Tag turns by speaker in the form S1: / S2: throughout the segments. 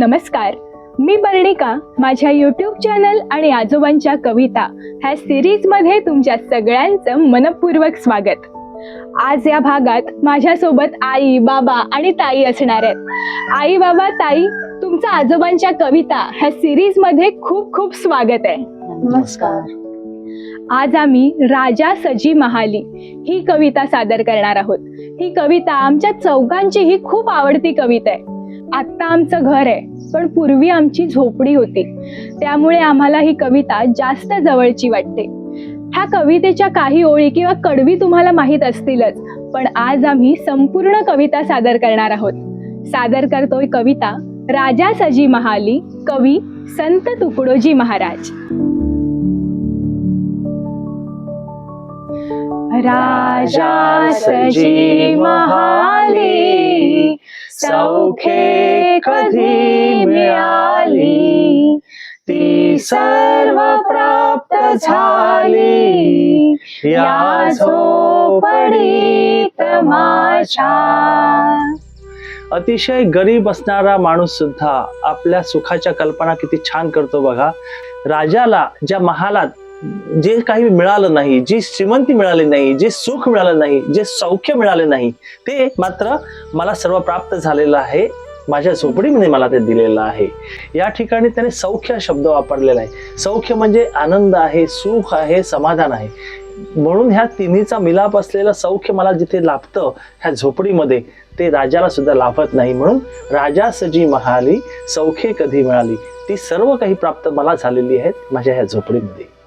S1: नमस्कार. मी पर्णिका माझ्या YouTube channel आणि आजोबांच्या कविता ह्या सिरीजमध्ये तुमच्या सगळ्यांचं मनपूर्वक स्वागत. आज या भागात माझ्यासोबत आई बाबा आणि ताई असणार आहेत. आई बाबा ताई तुमचं आजोबांच्या कविता ह्या सिरीजमध्ये खूप खूप स्वागत आहे.
S2: नमस्कार.
S1: आज आम्ही राजा सजी महाली ही कविता सादर करणार आहोत. ही कविता आमच्या चौघांची ही खूप आवडती कविता आहे. आत्ता आमचं घर आहे पण पूर्वी आमची झोपडी होती. त्यामुळे आम्हाला ही कविता जास्त जवळची वाटते. ह्या कवितेच्या काही ओळी किंवा कडवी तुम्हाला माहीत असतीलच पण आज आम्ही संपूर्ण कविता सादर करणार आहोत. सादर करतोय कविता राजा सजी महाली कवी संत तुकडोजी महाराज. राजा सजी महाली चौखे कधी मिळाली? ती सर्व प्राप्त झाली. या झोपडीत माझ्या.
S3: अतिशय गरीब असणारा माणूस सुद्धा आपल्या सुखाच्या कल्पना किती छान करतो बघा. राजाला ज्या महालात जे काही मिळालं नाही जी श्रीमंती मिळाली नाही जे सुख मिळालं नाही जे सौख्य मिळाले नाही ते मात्र मला सर्व प्राप्त झालेलं आहे. माझ्या झोपडीमध्ये मला ते दिलेलं आहे. या ठिकाणी त्याने सौख्य शब्द वापरलेला आहे. सौख्य म्हणजे आनंद आहे सुख आहे समाधान आहे. म्हणून ह्या तिन्हीचा मिलाप असलेलं सौख्य मला जिथे लाभतं ह्या झोपडीमध्ये ते राजाला सुद्धा लाभत नाही. म्हणून राजा सजी महाली सौख्य कधी मिळाली ती सर्व काही प्राप्त मला झालेली आहेत माझ्या ह्या झोपडीमध्ये.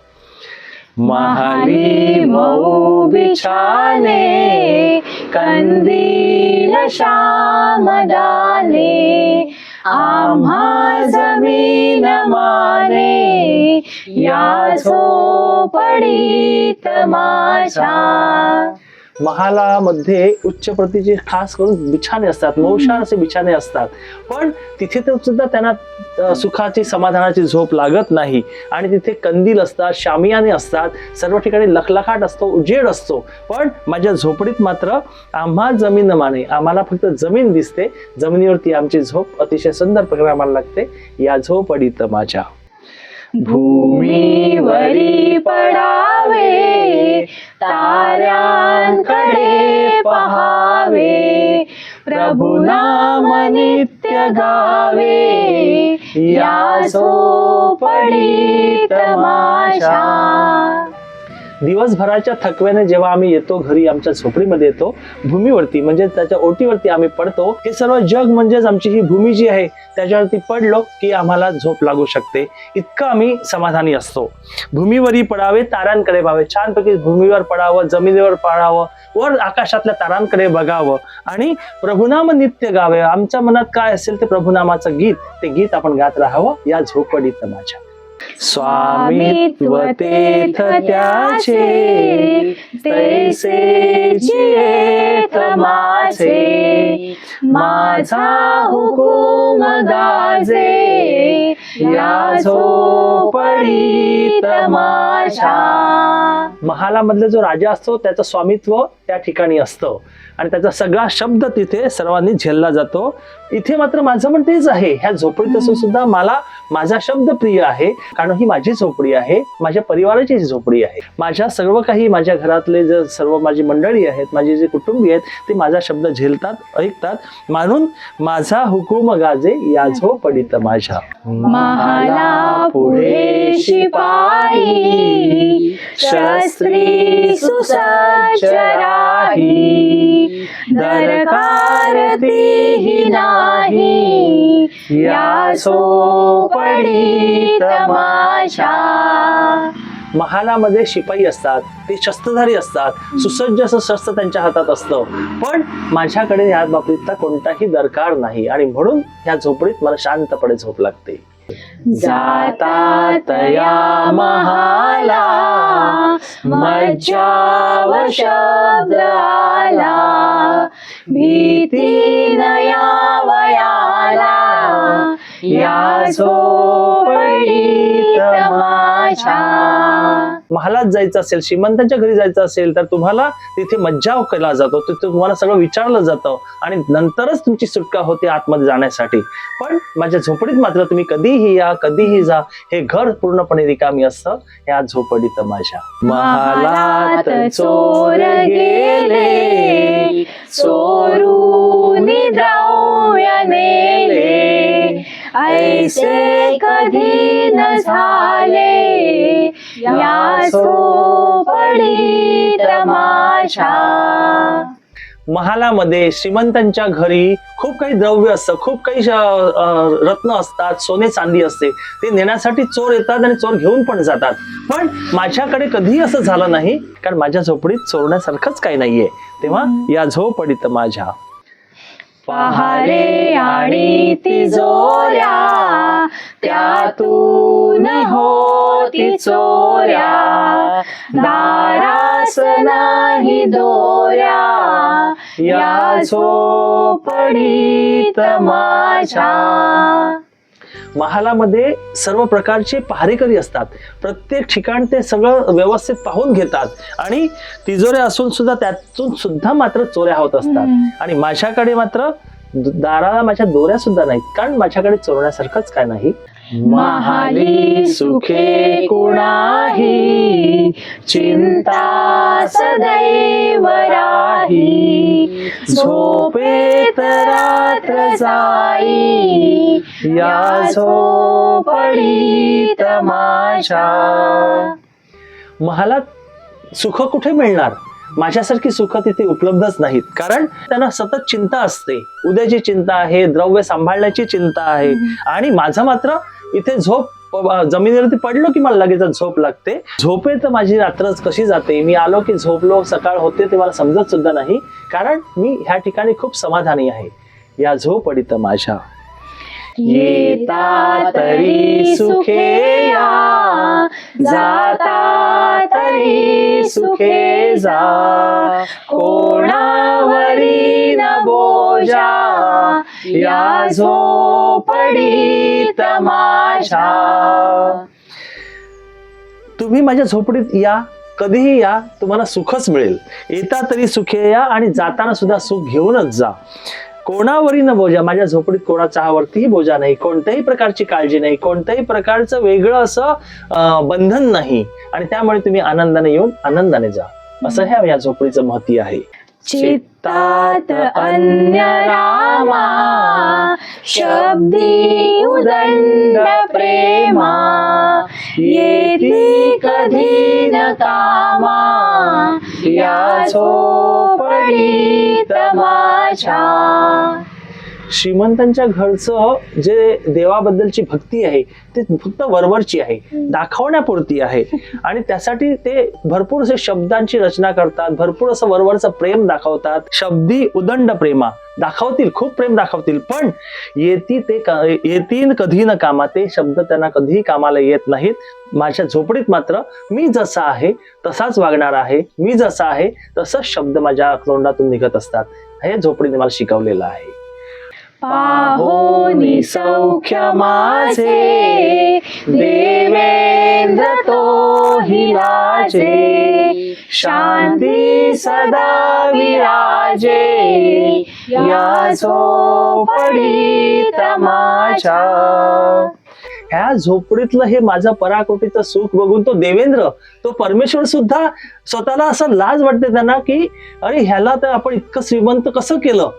S1: महाली मऊ बिछाने कंदील श्याम डाले आम्हा जमीन माने या झोपडीत माझ्या
S3: महालामध्ये उच्च प्रतीचे खास करून बिछाने असतात मौशार असे बिछाने असतात. पण तिथे तर सुद्धा त्यांना सुखाची समाधानाची झोप लागत नाही. आणि तिथे कंदील असतात शामियाने असतात सर्व ठिकाणी लखलखाट असतो उजेड असतो. पण माझ्या झोपडीत मात्र आम्हा जमीन माने आम्हाला फक्त जमीन दिसते. जमिनीवरती आमची झोप अतिशय सुंदर प्रकारे आम्हाला लागते. या झोपडीत माझ्या
S1: भूमीवरी पडावे ताऱ्यांकडे पहावे प्रभु नाम नित्य गावे या झोपडीत तमाशा
S3: दिवसभराच्या थकव्याने जेव्हा आम्ही येतो घरी आमच्या झोपडीमध्ये येतो भूमीवरती म्हणजे त्याच्या ओटीवरती आम्ही पडतो हे सर्व जग म्हणजेच आमची ही भूमी जी आहे त्याच्यावरती पडलो की आम्हाला झोप लागू शकते. इतकं आम्ही समाधानी असतो. भूमीवरही पडावे तारांकडे व्हावे छानपैकी भूमीवर पडावं जमिनीवर पडावं वर आकाशातल्या तारांकडे बघावं. आणि प्रभुनाम नित्य गावे. आमच्या मनात काय असेल ते प्रभुनामाचं गीत ते गीत आपण गात राहावं या झोपडीत माझ्या. स्वामित्व तेथ त्याचे तैसे जियेत माझे
S1: माझा हुकुम दाजे या झोपडीत माझ्या
S3: महालामधले जो राजा असतो त्याचं स्वामित्व त्या ठिकाणी असतं. आणि त्याचा सगळा शब्द तिथे सर्वांनी झेलला जातो. इथे मात्र माझं पण तेच आहे. ह्या झोपडीत असून सुद्धा मला माझा शब्द प्रिय आहे. कारण ही माझी झोपडी आहे. माझ्या परिवाराची झोपडी आहे. माझ्या सर्व काही माझ्या घरातले जे सर्व माझी मंडळी आहेत माझे जे कुटुंबी आहेत ते माझा शब्द झेलतात ऐकतात. म्हणून माझा हुकूम गाजे या झोपडीत माझ्या.
S1: महाला पुढे शिपाई शस्त्री सुसज्ज राही दरकार तीही नाही या झोपडीत माझ्या.
S3: महालामध्ये शिपाई असतात ते शस्त्रधारी असतात सुसज्ज असं शस्त्र त्यांच्या हातात असतं. पण माझ्याकडे या बाबतीतला कोणताही दरकार नाही आणि म्हणून या झोपडीत मला शांतपणे झोप लागते.
S1: जातात या महाला मज्जा शब्द आला भीती नया वयाला या झोपडीत माझ्या
S3: महालात जायचं असेल श्रीमंतांच्या घरी जायचं असेल तर तुम्हाला तिथे मज्जाव केला जातो. तिथे तुम्हाला सगळं विचारलं जातं आणि नंतरच तुमची सुटका होते आतमध्ये जाण्यासाठी. पण माझ्या झोपडीत मात्र तुम्ही कधीही या कधीही जा. हे घर पूर्णपणे रिकामी असतं. या झोपडीत माझ्या.
S1: महालात चोर गेले, चोरून ऐसे कधी न झाले
S3: महालामध्ये श्रीमंतांच्या घरी खूप काही द्रव्य असतं खूप काही रत्न असतात सोने चांदी असते. ते नेण्यासाठी चोर येतात आणि चोर घेऊन पण जातात. पण माझ्याकडे कधीही असं झालं नाही कारण माझ्या झोपडीत चोरण्यासारखंच काही नाहीये. तेव्हा या झोपडीत माझ्या.
S1: पहारे आणि तिजोऱ्या त्यातून होती चोऱ्या. दारास नाही दोऱ्या या झोपडीत माझ्या.
S3: महालामध्ये सर्व प्रकारचे पहारेकरी असतात. प्रत्येक ठिकाण ते सगळं व्यवस्थित पाहून घेतात. आणि तिजोऱ्या असून सुद्धा त्यातून सुद्धा मात्र चोऱ्या होत असतात. आणि माझ्याकडे मात्र दाराला माझ्या दोऱ्या सुद्धा नाहीत. कारण माझ्याकडे चोरण्यासारखंच काय नाही.
S1: महाली सुखे कुणाही? चिंता सदैव राही। झोपेत रात्र जाई। या झोपडीत माझ्या।
S3: महालात सुख कुठे मिळणार? माझ्यासारखी सुख तिथे उपलब्धच नाहीत. कारण त्यांना सतत चिंता असते. उद्याची चिंता आहे द्रव्य सांभाळण्याची चिंता आहे. आणि माझं मात्र इथे झोप जमिनीवरती पडलो की मला लगेच झोप लागते. झोपेत माझी रात्रच कशी जाते? मी आलो की झोपलो सकाळ होते ते मला समजत सुद्धा नाही. कारण मी ह्या ठिकाणी खूप समाधानी आहे. या झोपडीत माझ्या.
S1: येता तरी सुखे जाता तरी सुखे जा कोणावरी न बोजा या झोपडीत माझ्या
S3: तुम्ही माझ्या झोपडीत या कधीही या तुम्हाला सुखच मिळेल. येता तरी सुखे या आणि जाताना सुद्धा सुख घेऊनच जा. कोणावरही न बोजा माझ्या झोपडीत कोणाचा वरतीही बोजा नाही. कोणत्याही प्रकारची काळजी नाही. कोणत्याही प्रकारचं वेगळं असं बंधन नाही. आणि त्यामुळे तुम्ही आनंदाने येऊन आनंदाने जा. असं ह्या या झोपडीचं महती आहे.
S1: चित्तात अन्य रामा शब्दी उदंड प्रेमा येती कधी न कामा या झोपडीत माझ्या
S3: श्रीमंतांच्या घरचं जे देवाबद्दलची भक्ती आहे ती फक्त वरवरची आहे दाखवण्यापुरती आहे. आणि त्यासाठी ते भरपूर असे शब्दांची रचना करतात भरपूर असं वरवरचं प्रेम दाखवतात. शब्दी उदंड प्रेमा. दाखवतील खूप प्रेम दाखवतील पण येती ते येतील कधी न कामा ते शब्द त्यांना कधीही कामाला येत नाहीत. माझ्या झोपडीत मात्र मी जसा आहे तसाच वागणार आहे. मी जसा आहे तसंच शब्द माझ्या तोंडातून निघत असतात. हे झोपडीने मला शिकवलेलं आहे.
S1: पाहोनी सौख्य माझे देवेंद्र तो हिलाजे शांती सदा विराजे या झोपडीत माझ्या.
S3: ह्या झोपडीतलं हे माझं पराकोटीचं सुख बघून तो देवेंद्र तो परमेश्वर सुद्धा स्वतःला असं लाज वाटते त्यांना की अरे ह्याला तर आपण इतकं श्रीमंत कसं केलं?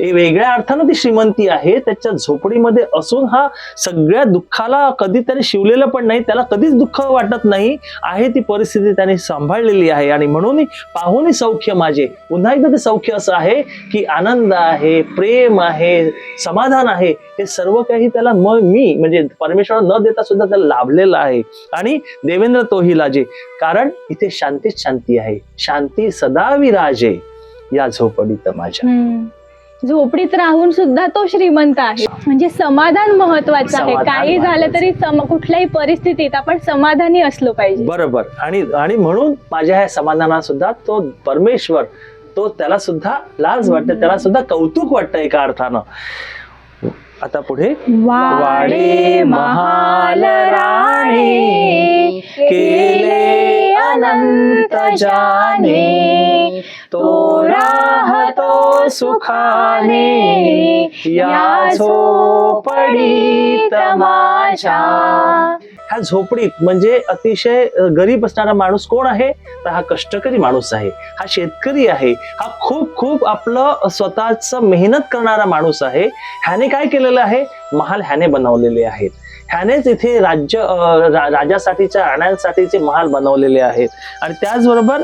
S3: वेगळ्या अर्थानं ती श्रीमंती आहे. त्याच्या झोपडीमध्ये असून हा सगळ्या दुःखाला कधी त्याने शिवलेलं पण नाही. त्याला कधीच दुःख वाटत नाही. आहे ती परिस्थिती त्याने सांभाळलेली आहे. आणि म्हणून पाहून सौख्य माझे पुन्हा एकदा ते सौख्य असं आहे की आनंद आहे प्रेम आहे समाधान आहे. हे सर्व काही त्याला मग मी म्हणजे परमेश्वर न देता सुद्धा त्याला लाभलेलं आहे. आणि देवेंद्र तोही लाजे कारण इथे शांतीच शांती आहे. शांती सदा विराजे या झोपडीत माझ्या.
S1: झोपडीत राहून सुद्धा तो श्रीमंत आहे. म्हणजे समाधान महत्वाचं आहे.
S3: समाधान
S1: काही झालं. तरी सम- कुठल्याही परिस्थितीत आपण समाधानी असलो पाहिजे.
S3: बरोबर. आणि आणि म्हणून माझ्या ह्या समाधानात सुद्धा तो परमेश्वर तो त्याला सुद्धा लाज वाटते त्याला सुद्धा कौतुक वाटतं एका अर्थानं. आता पुढे.
S1: वाडे महाल राणे केले
S3: अनंत जाने तो राहतो सुखाने या झोपडीत माझ्या. ह्या झोपडीत म्हणजे अतिशय गरीब असणारा माणूस कोण आहे? तर हा कष्टकरी माणूस आहे. हा शेतकरी आहे. हा खूप खूप आपलं स्वतःच मेहनत करणारा माणूस आहे. ह्याने काय केलेलं आहे? महाल ह्याने बनवलेले आहेत. ह्यानेच इथे राज्य रा- राजासाठीच्या राण्यांसाठीचे महाल बनवलेले आहेत. आणि त्याचबरोबर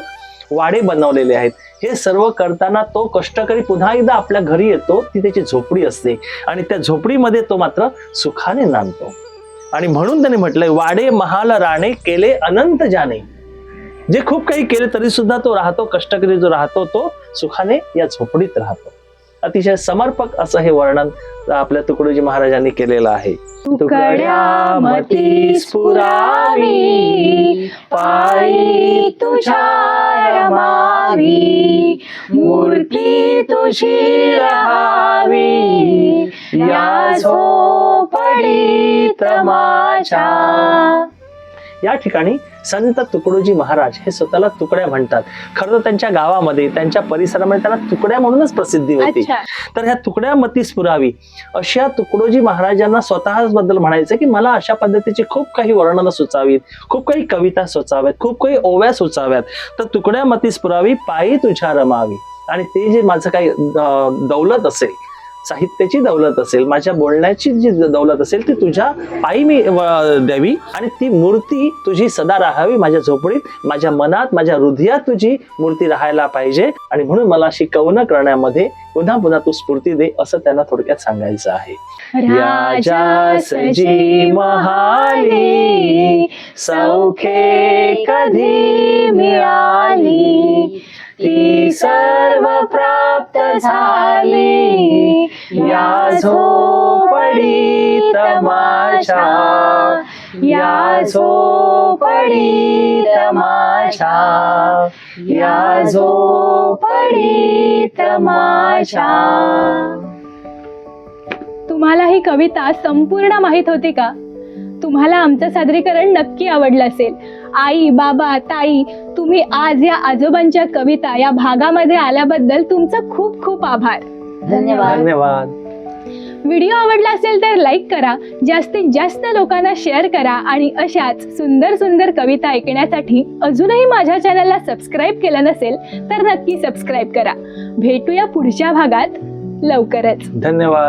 S3: वाडे बनवलेले आहेत. हे सर्व करताना तो कष्टकरी पुन्हा एकदा आपल्या घरी येतो ती त्याची झोपडी असते. आणि त्या झोपडीमध्ये तो मात्र सुखाने नांदतो. आणि म्हणून त्याने म्हटलंय वाडे महाल राणे केले अनंत जाणे. जे खूप काही केले तरी सुद्धा तो राहतो कष्टकरी जो राहतो तो सुखाने या झोपडीत राहतो. अतिशय समर्पक असं हे वर्णन आपल्या तुकडोजी महाराजांनी केलेलं आहे.
S1: तुकड्या मती स्फुरावी पायी तुझ्या रमावी मूर्ती तुझी राहावी या झोपडीत माझ्या.
S3: या ठिकाणी संत तुकडोजी महाराज हे स्वतःला तुकड्या म्हणतात. खरं तर त्यांच्या गावामध्ये त्यांच्या परिसरामध्ये त्यांना तुकड्या म्हणूनच प्रसिद्धी होती. तर ह्या तुकड्या मती स्फुरावी अशा तुकडोजी महाराजांना स्वतःच बद्दल म्हणायचं की मला अशा पद्धतीची खूप काही वर्णनं सुचावीत खूप काही कविता सुचाव्यात खूप काही ओव्या सुचाव्यात. तर तुकड्या मती स्फुरावी पायी तुझ्या रमावी. आणि ते जे माझं काही दौलत असेल साहित्याची दौलत असेल माझ्या बोलण्याची जी दौलत असेल ती तुझ्या पायी मी द्यावी आणि ती मूर्ती तुझी सदा राहावी माझ्या झोपडीत. माझ्या मनात माझ्या हृदयात तुझी मूर्ती राहायला पाहिजे आणि म्हणून मला अशी कवन करण्यामध्ये पुन्हा पुन्हा तू स्फूर्ती दे असं त्यांना थोडक्यात सांगायचं आहे.
S1: राजा सजी महाली सौखे कधी मिळाली? ती सर्व प्राप्त झाली. या झोपडीत माझ्या या झोपडीत माझ्या या झोपडीत माझ्या. तुम्हाला ही कविता संपूर्ण माहीत होती का? तुम्हाला आमचं सादरीकरण नक्की आवडलं असेल. आई बाबा ताई तुम्ही आज या आजोबांच्या कविता या भागामध्ये आल्याबद्दल तुमचं खूप खूप आभार.
S2: धन्यवाद.
S3: धन्यवाद.
S1: व्हिडिओ आवडला असेल तर लाईक करा जास्तीत जास्त लोकांना शेअर करा आणि अशाच सुंदर सुंदर कविता ऐकण्यासाठी अजूनही माझ्या चॅनलला सबस्क्राईब केलं नसेल तर नक्की सबस्क्राईब करा. भेटूया पुढच्या भागात लवकरच.
S3: धन्यवाद.